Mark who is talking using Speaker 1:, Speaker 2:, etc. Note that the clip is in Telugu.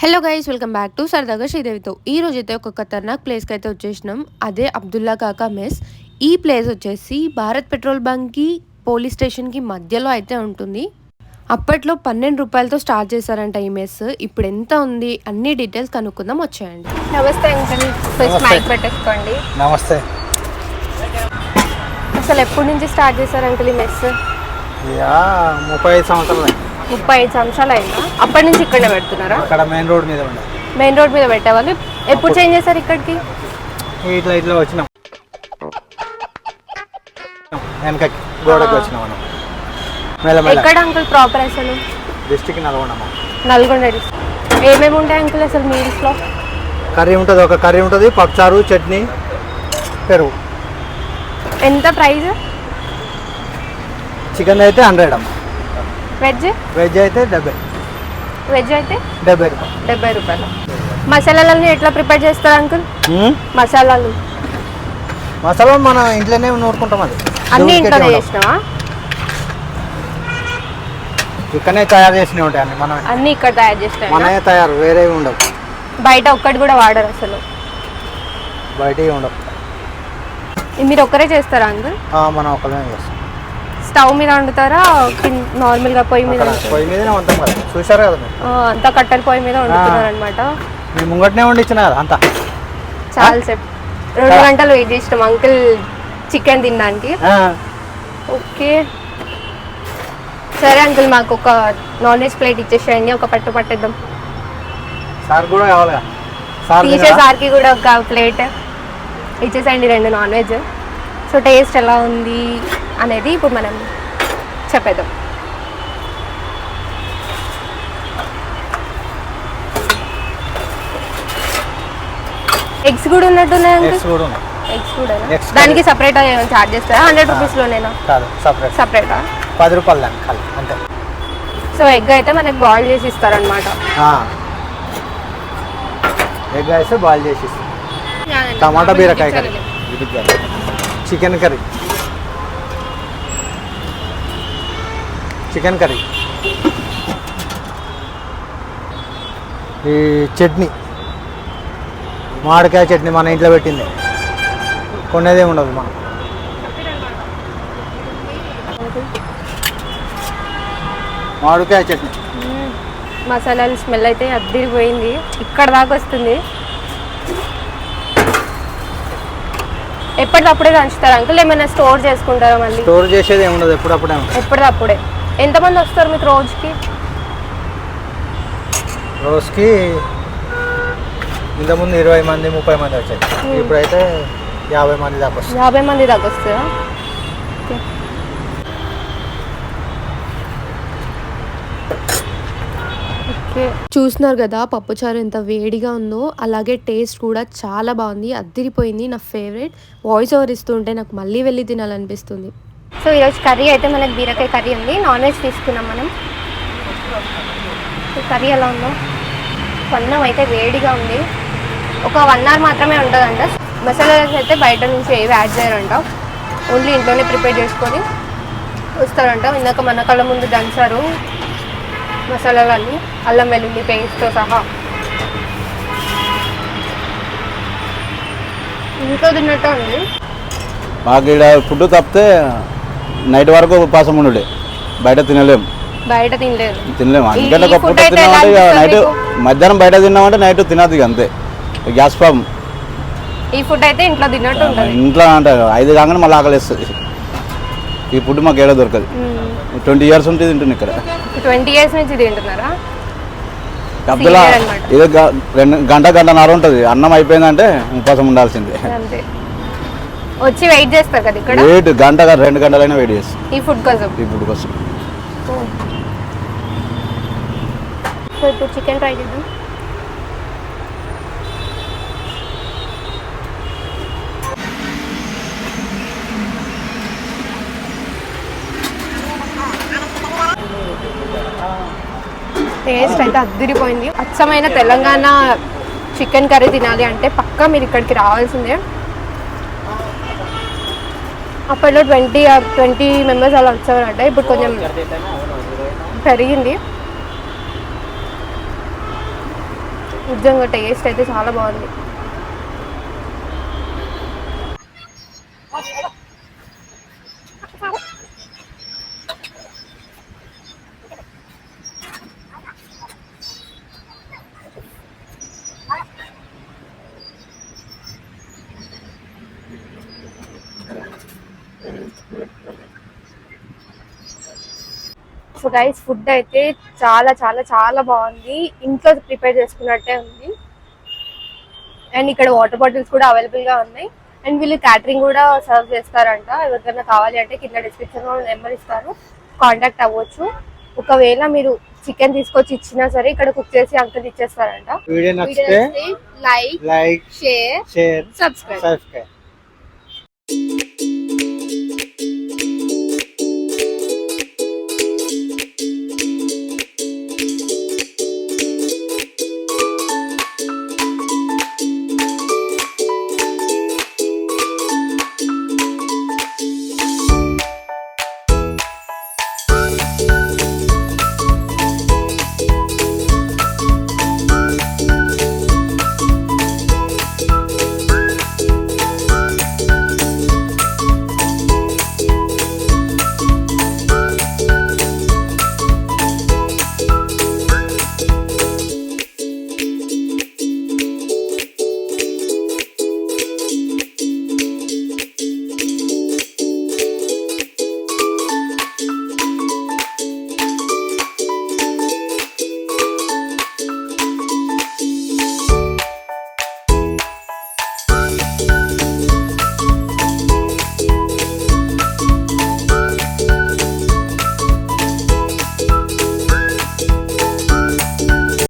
Speaker 1: Hello guys welcome back to సరదాగా శ్రీదేవితో ఈ రోజు అయితే ఒక ఖతర్నాక్ ప్లేస్కి అయితే వచ్చేసినాం. అదే అబ్దుల్లా కాకా మెస్ ఈ ప్లేస్ వచ్చేసి భారత్ పెట్రోల్ బంక్కి పోలీస్ స్టేషన్కి మధ్యలో అయితే ఉంటుంది. అప్పట్లో పన్నెండు రూపాయలతో స్టార్ట్ చేశారంట ఈ మెస్ ఇప్పుడు ఎంత ఉంది? అన్ని డీటెయిల్స్ కనుక్కుందాం. వచ్చేయండి.
Speaker 2: నమస్తే అంకుల్. ఫస్ట్
Speaker 3: నమస్తే.
Speaker 2: మైక్ పెట్టేసుకోండి.
Speaker 3: నమస్తే.
Speaker 2: అసలు ఎప్పటి నుంచి స్టార్ట్ చేశారు అంకుల్ ఈ మెస్
Speaker 3: యా ముప్పై ఐదు సంవత్సరాలు.
Speaker 2: ముప్పై ఐదు సంవత్సరాలు అయిందా? అప్పటి నుంచి ఇక్కడనే పెడుతున్నారా?
Speaker 3: అక్కడ మెయిన్ రోడ్ మీద ఉండే.
Speaker 2: మెయిన్ రోడ్ మీద పెట్టేవాళ్ళు ఎప్పుడు చేంజ్ చేశారు ఇక్కడికి?
Speaker 3: ఇట్లా ఇట్లా వచ్చినాం. వెనకకి గోడకి వచ్చినాం మనం మెల్లమెల్ల
Speaker 2: ఎక్కడ అంకుల్ ప్రాపర్ అసలు?
Speaker 3: డిస్టిక్ నల్గొండమ్మ.
Speaker 2: నల్గొండ district. ఏమేమి ఉంటాయి అంకుల్ అసలు మీల్స్లో
Speaker 3: కర్రీ ఉంటుంది ఒక కర్రీ ఉంటుంది పప్పుచారు చట్నీ పెరుగు.
Speaker 2: ఎంత ప్రైస్
Speaker 3: చికెన్ అయితే హండ్రెడ్ అమ్మ.
Speaker 2: వెజ్?
Speaker 3: వెజ్ అయితే డెబ్బై.
Speaker 2: వెజ్ అయితే?
Speaker 3: డెబ్బై రూపాయలు.
Speaker 2: డెబ్బై రూపాయలు. మసాలాలన్నీ ఎట్లా ప్రిపేర్ చేస్తారు అంకుల్. మసాలాలు.
Speaker 3: మసాలా మనం ఇంట్లోనే నూరుకుంటాం అది.
Speaker 2: అన్ని ఇంట్లోనే. చేసినావా?
Speaker 3: ఇక్కడనే తయారు చేసినవి ఉంటాయి అన్ని మనం
Speaker 2: అన్ని ఇక్కడ తయారు చేసినావా
Speaker 3: మనమే తయారు వేరేవి ఉండవు.
Speaker 2: బయట ఒక్కటి కూడా వాడరు అసలు.
Speaker 3: బయటవి ఉండవు.
Speaker 2: మీరు ఒక్కరే చేస్తారా అంకుల్?
Speaker 3: మనం ఒకళ్ళమే చేస్తాం.
Speaker 2: స్టవ్ మీద వండుతారా? నార్మల్గా పొయ్యి మీద?
Speaker 3: పొయ్యి మీదనే ఉంటాం కదా
Speaker 2: అంతా కట్టెల పొయ్యి మీద వండుతున్నారు అనమాట
Speaker 3: ముంగట్నే వండించిన కదా అంతా.
Speaker 2: చాలా సేపు. రెండు గంటలు వెయిట్ చేసినాం. అంకుల్ చికెన్ తినడానికి. ఓకే. సరే అంకుల్ మాకు ఒక నాన్ వెజ్ ప్లేట్ ఇచ్చేసేయండి. ఒక పట్టు పట్టేద్దాం.
Speaker 3: సార్ కూడా కావాలిగా సార్
Speaker 2: తీసే? సార్కి కూడా ఒక ప్లేట్. ఇచ్చేసేయండి రెండు నాన్ వెజ్. సో టేస్ట్ ఎలా ఉంది? అనేది ఇప్పుడు మనం చెప్పేద్దాం. ఎగ్స్ కూడా ఉన్నట్టున్నాయి
Speaker 3: ఎగ్స్ కూడా
Speaker 2: దానికి సపరేట్ చార్జ్ చేస్తారా? హండ్రెడ్ రూపీస్లోనేనా
Speaker 3: కాదు సపరేట్
Speaker 2: సపరేటా
Speaker 3: పది రూపాయలు దాన్ని కలి అంతే.
Speaker 2: సో ఎగ్ అయితే మనకి బాయిల్ చేసి ఇస్తారనమాట
Speaker 3: ఎగ్ బాయిల్ చేసి. టమాటా బీరకాయ curry. Chicken curry. Chicken curry. ఈ చట్నీ. మామిడికాయ చట్నీ మన ఇంట్లో పెట్టింది. కొనేదే ఉండదు మనం. మామిడికాయ చట్నీ.
Speaker 2: మసాలాలు స్మెల్ అయితే అద్దరిపోయింది. ఇక్కడ దాకా వస్తుంది. ఎప్పటికప్పుడే దంచుతారు అంకుల్? ఏమైనా స్టోర్ చేసుకుంటారా మళ్ళీ?
Speaker 3: స్టోర్ చేసేది ఏమి ఉండదు ఎప్పుడప్పుడే
Speaker 2: ఎప్పటికప్పుడే ఎంతమంది వస్తారు మీకు రోజుకి?
Speaker 3: రోజుకి ఇంతకుముందు ఇరవై మంది ముప్పై మంది వచ్చాయి. ఇప్పుడైతే యాభై మంది దాకా వస్తుంది
Speaker 2: యాభై మంది దాకా. ఓకే.
Speaker 1: చూస్తున్నారు కదా పప్పుచారు ఎంత వేడిగా ఉందో అలాగే టేస్ట్ కూడా చాలా బాగుంది అద్దిరిపోయింది. నా ఫేవరెట్ వాయిస్ ఓవర్ ఇస్తుంటే నాకు మళ్ళీ వెళ్ళి తినాలనిపిస్తుంది.
Speaker 2: సో ఈరోజు కర్రీ అయితే మనకి బీరకాయ కర్రీ ఉంది. నాన్ వెజ్ తీసుకున్నాం మనం. కర్రీ ఎలా ఉందో. కొన్నం అయితే వేడిగా ఉంది. ఒక వన్ అవర్ మాత్రమే ఉంటుందంట. మసాలాస్ అయితే బయట నుంచి ఏవి యాడ్ చేయరంట. ఓన్లీ ఇంట్లోనే ప్రిపేర్ చేసుకొని వస్తారంట. ఇందాక మన కళ్ళ ముందు దంచారు మసాలాలన్నీ. అల్లం వెల్లుల్లి పేస్ట్తో సహా. ఇంట్లో తిన్నట్టు ఉంది.
Speaker 4: మాకు ఇక్కడ ఫుడ్ తప్పితే నైట్ వరకు ఉపాసం ఉండే బయట తినలేము
Speaker 2: బయట
Speaker 4: తినలేము అందుకంటే ఒక పూట తిన్నామంటే నైట్? మధ్యాహ్నం బయట తిన్నామంటే నైట్ తినదు ఇక అంతే. Gas problem.
Speaker 2: ఈ ఫుడ్ అయితే ఇంట్లో తిన్నట్టు
Speaker 4: ఇంట్లో అంటే ఐదు కాగానే మళ్ళీ ఆకలిస్తుంది. ఈ ఫుడ్ మాకు ఏడో దొరకదు. ట్వంటీ ఇయర్స్ ఉంటుంది తింటుంది ఇక్కడ.
Speaker 2: ట్వంటీ ఇయర్స్ నుంచి తింటున్నారా? అన్నమాట.
Speaker 4: ఏదో గంట గంటన్నర ఉంటుంది. అన్నం అయిపోయిందంటే ఉపాసం ఉండాల్సిందే.
Speaker 2: అంతే. వచ్చి వెయిట్ చేస్తారు కదా ఇక్కడ?
Speaker 4: వెయిట్ గంట రెండు గంటలైనా వెయిట్ చేస్తాం
Speaker 2: ఈ ఫుడ్ కోసం?
Speaker 4: ఈ ఫుడ్ కోసం.
Speaker 2: సో ఇప్పుడు చికెన్ ట్రై చేద్దాం. టేస్ట్ అయితే అద్దరిపోయింది. అచ్చమైన తెలంగాణ చికెన్ కర్రీ తినాలి అంటే పక్కా మీరు ఇక్కడికి రావాల్సిందే. అప్పట్లో ట్వంటీ ట్వంటీ మెంబర్స్ అలా వచ్చేవారంట. ఇప్పుడు కొంచెం పెరిగింది. నిజంగా టేస్ట్ అయితే చాలా బాగుంది. సో గైస్ ఫుడ్ అయితే చాలా చాలా చాలా బాగుంది. ఇంట్లో ప్రిపేర్ చేసుకున్నట్టే ఉంది. అండ్ ఇక్కడ వాటర్ బాటిల్స్ కూడా అవైలబుల్గా ఉన్నాయి. అండ్ వీళ్ళు క్యాటరింగ్ కూడా సర్వ్ చేస్తారంట. ఎవరికైనా కావాలి అంటే కింద డిస్క్రిప్షన్లో నెంబర్ ఇస్తారు. కాంటాక్ట్ అవ్వచ్చు. ఒకవేళ మీరు చికెన్ తీసుకొచ్చి ఇచ్చినా సరే ఇక్కడ కుక్ చేసి అంకల్ ఇచ్చేస్తారంట.
Speaker 3: వీడియో నచ్చితే
Speaker 2: like
Speaker 3: like
Speaker 2: share
Speaker 3: share
Speaker 2: subscribe
Speaker 3: subscribe